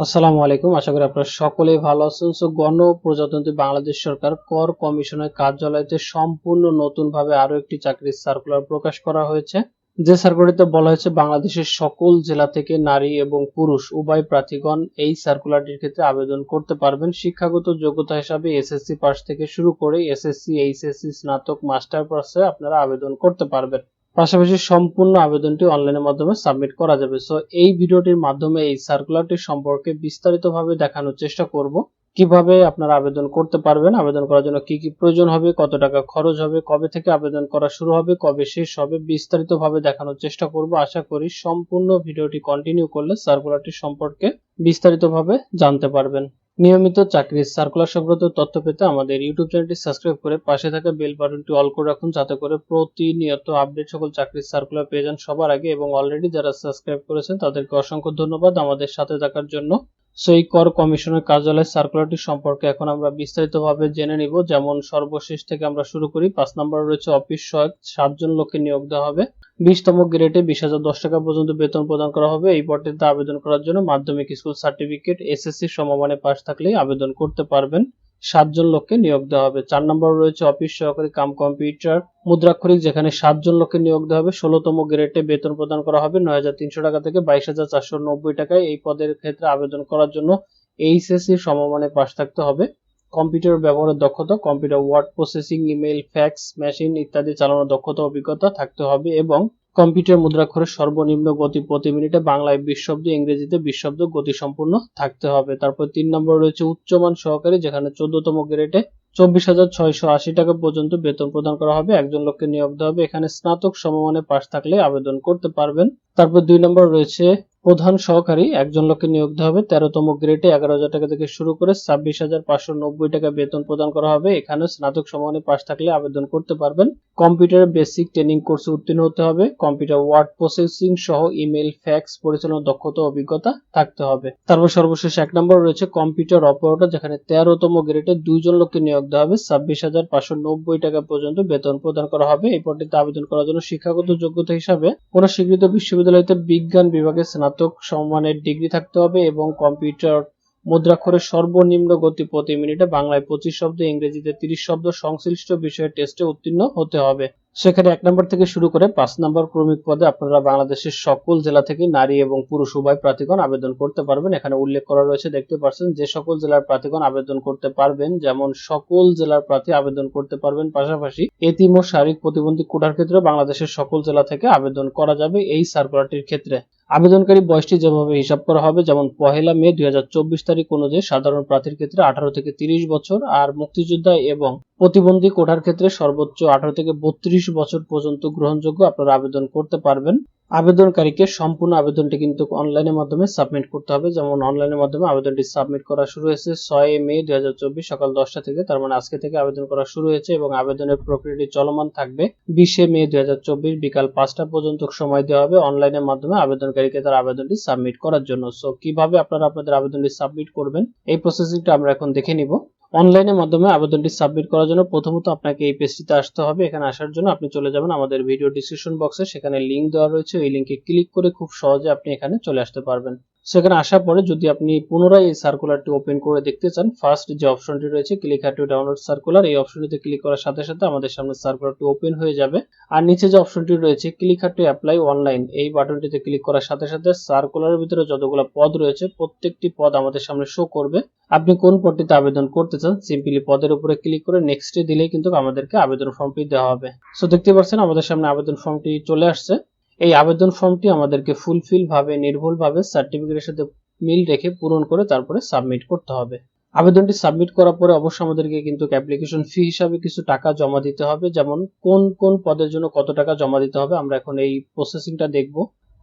আসসালামু আলাইকুম। আশা করি আপনারা সকলেই ভালো আছেন। সো, গণপ্রজাতন্ত্রী বাংলাদেশ সরকার কর কমিশনের কার্যালয়তে সম্পূর্ণ নতুনভাবে আরও একটি চাকরির সার্কুলার প্রকাশ করা হয়েছে। যে সার্কুলারটিতে বলা হয়েছে, বাংলাদেশের সকল জেলা থেকে নারী এবং পুরুষ উভয় প্রার্থীগণ এই সার্কুলারটির ক্ষেত্রে আবেদন করতে পারবেন। শিক্ষাগত যোগ্যতা হিসাবে এসএসসি পাস থেকে শুরু করে এসএসসি, এইচএসসি, স্নাতক, মাস্টার পাসে আপনারা আবেদন করতে পারবেন। পাশাপাশি সম্পূর্ণ আবেদনটি অনলাইনের মাধ্যমে সাবমিট করা যাবে। সো এই ভিডিওটির মাধ্যমে এই সার্কুলারটি সম্পর্কে বিস্তারিতভাবে দেখানোর চেষ্টা করব। কীভাবে আপনারা আবেদন করতে পারবেন, আবেদন করার জন্য কি কি প্রয়োজন হবে, কত টাকা খরচ হবে, কবে থেকে আবেদন করা শুরু হবে, কবে শেষ হবে, বিস্তারিতভাবে দেখানোর চেষ্টা করব। আশা করি সম্পূর্ণ ভিডিওটি কন্টিনিউ করলে সার্কুলারটি সম্পর্কে বিস্তারিতভাবে জানতে পারবেন। নিয়মিত চাকরির সার্কুলার সংক্রান্ত তথ্য পেতে আমাদের ইউটিউব চ্যানেলটি সাবস্ক্রাইব করে পাশে থাকা বেল বাটনটি অল করে রাখুন, যাতে করে প্রতিনিয়ত আপডেট সকল চাকরির সার্কুলার পেয়ে যান সবার আগে এবং অলরেডি যারা সাবস্ক্রাইব করেছেন, তাদেরকে অসংখ্য ধন্যবাদ আমাদের সাথে থাকার জন্য। সো এই কর কমিশনের কার্যালয় সার্কুলারটি সম্পর্কে এখন আমরা বিস্তারিতভাবে জেনে নিব। যেমন সর্বশেষ থেকে আমরা শুরু করি, পাঁচ নম্বর রয়েছে অফিস সহায়ক, সাতজন লোককে নিয়োগ দেওয়া হবে। বিশতম গ্রেডে বিশ হাজার দশ টাকা পর্যন্ত বেতন প্রদান করা হবে। এই পদটিতে আবেদন করার জন্য মাধ্যমিক স্কুল সার্টিফিকেট এসএসসি সমমানে পাশ থাকলেই আবেদন করতে পারবেন। সাতজন লোককে নিয়োগ দেওয়া হবে। চার নম্বর রয়েছে অফিস সহকারী কাম কম্পিউটার, মুদ্রাক্ষরিক, যেখানে সাতজন লোককে নিয়োগ দেওয়া হবে। ষোলোতম গ্রেডে বেতন প্রদান করা হবে নয় হাজার তিনশো টাকা থেকে বাইশ হাজার চারশো নব্বই টাকায় এই পদের ক্ষেত্রে আবেদন করার জন্য এইচএসসি সমমানে পাশ থাকতে হবে। কম্পিউটার ব্যবহারের দক্ষতা, computer word processing email fax, machine ইত্যাদি চালানোর দক্ষতা, অভিজ্ঞতা থাকতে হবে এবং কম্পিউটার মুদ্রাক্ষরের সর্বনিম্ন গতি প্রতি মিনিটে বাংলায় বিশ শব্দ ইংরেজিতে বিশ শব্দ গতি সম্পূর্ণ থাকতে হবে। তারপর তিন নম্বর রয়েছে উচ্চমান সহকারী, যেখানে চোদ্দতম গ্রেডে চব্বিশ হাজার ছয়শো আশি টাকা পর্যন্ত বেতন প্রদান করা হবে। একজন লোককে নিয়োগ দেওয়া হবে। এখানে স্নাতক সমমানে পাশ থাকলে আবেদন করতে পারবেন। তারপর দুই নম্বর রয়েছে প্রধান সহকারী, একজন লোককে নিয়োগ দেওয়া হবে। তেরোতম গ্রেডে এগারো হাজার টাকা থেকে শুরু করে ছাব্বিশ হাজার পাঁচশো নব্বই টাকা বেতন প্রদান করা হবে। এখানে স্নাতক সমানে পাশ থাকলে আবেদন করতে পারবেন। কম্পিউটার বেসিক ট্রেনিং কোর্সে উত্তীর্ণ হতে হবে। কম্পিউটার ওয়ার্ড প্রসেসিং সহ ইমেল ফ্যাক্স পরিচালনার দক্ষতা, অভিজ্ঞতা থাকতে হবে। তারপর সর্বশেষ এক নম্বর রয়েছে কম্পিউটার অপারেটর, যেখানে তেরোতম গ্রেডে দুইজন লোককে নিয়োগ দেওয়া হবে। ছাব্বিশ হাজার পাঁচশো নব্বই টাকা পর্যন্ত বেতন প্রদান করা হবে। এই পদটিতে আবেদন করার জন্য শিক্ষাগত যোগ্যতা হিসাবে কোন স্বীকৃত বিশ্ববিদ্যালয়তে বিজ্ঞান বিভাগে স্নাতক সম্মানের ডিগ্রি থাকতে হবে এবং কম্পিউটার মুদ্রাক্ষরের সর্বনিম্ন গতি প্রতি মিনিটে বাংলায় পঁচিশ শব্দ, ইংরেজিতে তিরিশ শব্দ, সংশ্লিষ্ট বিষয়ে টেস্টে উত্তীর্ণ হতে হবে। সেখানে এক নম্বর থেকে শুরু করে পাঁচ নম্বর ক্রমিক পদে আপনারা বাংলাদেশের সকল জেলা থেকে নারী এবং পুরুষ উভয় প্রার্থীগণ আবেদন করতে পারবেন। এখানে উল্লেখ করা রয়েছে, দেখতে পাচ্ছেন যে সকল জেলার প্রার্থীগণ আবেদন করতে পারবেন, যেমন সকল জেলার প্রার্থী আবেদন করতে পারবেন। পাশাপাশি এতিম ও শারীরিক প্রতিবন্ধী কোটার ক্ষেত্রে বাংলাদেশের সকল জেলা থেকে আবেদন করা যাবে এই সার্কুলারটির ক্ষেত্রে। আবেদনকারী বয়সটি যেভাবে হিসাব করা হবে, যেমন পহেলা মে দুই হাজার চব্বিশ তারিখ অনুযায়ী সাধারণ প্রার্থীর ক্ষেত্রে আঠারো থেকে তিরিশ বছর আর মুক্তিযোদ্ধা এবং প্রতিবন্ধী কোঠার ক্ষেত্রে সর্বোচ্চ আঠারো থেকে বত্রিশ বছর পর্যন্ত গ্রহণযোগ্য আপনারা আবেদন করতে পারবেন। আবেদনকারীকে সম্পূর্ণ আবেদনটি কিন্তু অনলাইনের মাধ্যমে সাবমিট করতে হবে। যেমন অনলাইনের মাধ্যমে আবেদনটি সাবমিট করা শুরু হয়েছে ছয় মে দু হাজার চব্বিশ সকাল দশটা থেকে। তার মানে আজকে থেকে আবেদন করা শুরু হয়েছে এবং আবেদনের প্রক্রিয়াটি চলমান থাকবে। বিশে মে দু হাজার চব্বিশ বিকাল পাঁচটা পর্যন্ত সময় দেওয়া হবে অনলাইনের মাধ্যমে আবেদনকারীকে তার আবেদনটি সাবমিট করার জন্য। সো কীভাবে আপনারা আপনাদের আবেদনটি সাবমিট করবেন? এই প্রসেসিংটা আমরা এখন দেখে নিব। অনলাইনের মাধ্যমে আবেদনটি সাবমিট করার জন্য প্রথমত আপনাকে এই পেজটিতে আসতে হবে। এখানে আসার জন্য আপনি চলে যাবেন আমাদের ভিডিও ডিসক্রিপশন বক্সে সেখানে লিংক দেওয়া রয়েছে। ওই লিঙ্কে ক্লিক করে খুব সহজে আপনি এখানে চলে আসতে পারবেন। সেখানে আসার পরে যদি আপনি পুনরায় এই সার্কুলারটি ওপেন করে দেখতে চান ফার্স্ট যে অপশনটি রয়েছে click here to download circular এই অপশনটিতে ক্লিক করার সাথে সাথে আমাদের সামনে সার্কুলারটি ওপেন হয়ে যাবে। আর নিচে যে অপশনটি রয়েছে click here to apply online এই বাটনটিতে ক্লিক করার সাথে সাথে সার্কুলারের ভিতরে যতগুলো পদ রয়েছে, প্রত্যেকটি পদ আমাদের সামনে শো করবে। আপনি কোন পদটিতে আবেদন করতে চান সিম্পলি পদের উপরে ক্লিক করে নেক্সটে দিলেই কিন্তু আমাদেরকে আবেদন ফর্মটি দেওয়া হবে। সো দেখতে পাচ্ছেন আমাদের সামনে আবেদন ফর্মটি চলে আসছে। এই আবেদন ফর্মটি আমাদেরকে ফুলফিল ভাবে, নির্ভুল ভাবে সার্টিফিকেটের সাথে মিল রেখে পূরণ করে তারপরে সাবমিট করতে হবে। আবেদনটি সাবমিট করার পরে অবশ্যই আমাদেরকে কিন্তু অ্যাপ্লিকেশন ফি হিসাবে কিছু টাকা জমা দিতে হবে। যেমন কোন কোন পদের জন্য কত টাকা জমা দিতে হবে, আমরা এখন এই প্রসেসিংটা দেখব।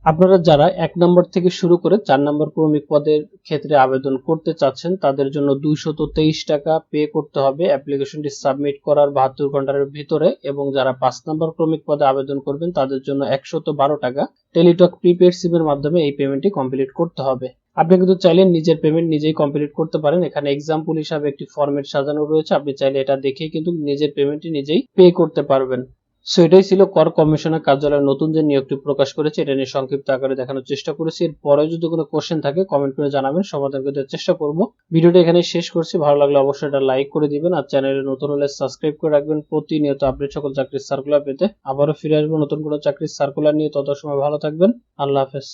আপনারা যারা এক নম্বর থেকে শুরু করে চার নম্বর ক্রমিক পদের ক্ষেত্রে আবেদন করতে চাচ্ছেন, তাদের জন্য দুইশত তেইশ টাকা পে করতে হবে। অ্যাপ্লিকেশনটি সাবমিট করার বাহাত্তর ঘণ্টার ভিতরে এবং যারা পাঁচ নম্বর ক্রমিক পদে আবেদন করবেন, তাদের জন্য একশত বারো টাকা। টেলিটক প্রিপেড সিমের মাধ্যমে এই পেমেন্টটি কমপ্লিট করতে হবে। আপনি কিন্তু চাইলে নিজের পেমেন্ট নিজেই কমপ্লিট করতে পারেন। এখানে এক্সাম্পল হিসাবে একটি ফরম্যাট সাজানো রয়েছে। আপনি চাইলে এটা দেখেই কিন্তু নিজের পেমেন্টটি নিজেই পে করতে পারবেন। সো এটাই ছিল কর কমিশনের কার্যালয়ের নতুন যে নিয়োগটি প্রকাশ করেছে, এটা নিয়ে সংক্ষিপ্ত আকারে দেখানোর চেষ্টা করেছি। এরপরে যদি কোনো কোশ্চেন থাকে কমেন্ট করে জানাবেন, সমাধান করতে চেষ্টা করব। ভিডিওটা এখানে শেষ করছি। ভালো লাগলে অবশ্যই এটা লাইক করে দিবেন আর চ্যানেলে নতুন হলে সাবস্ক্রাইব করে রাখবেন। প্রতিনিয়ত আপডেট সকল চাকরির সার্কুলার পেতে। আবারও ফিরে আসব নতুন কোনো চাকরির সার্কুলার নিয়ে। তত সময় ভালো থাকবেন। আল্লাহ হাফেজ।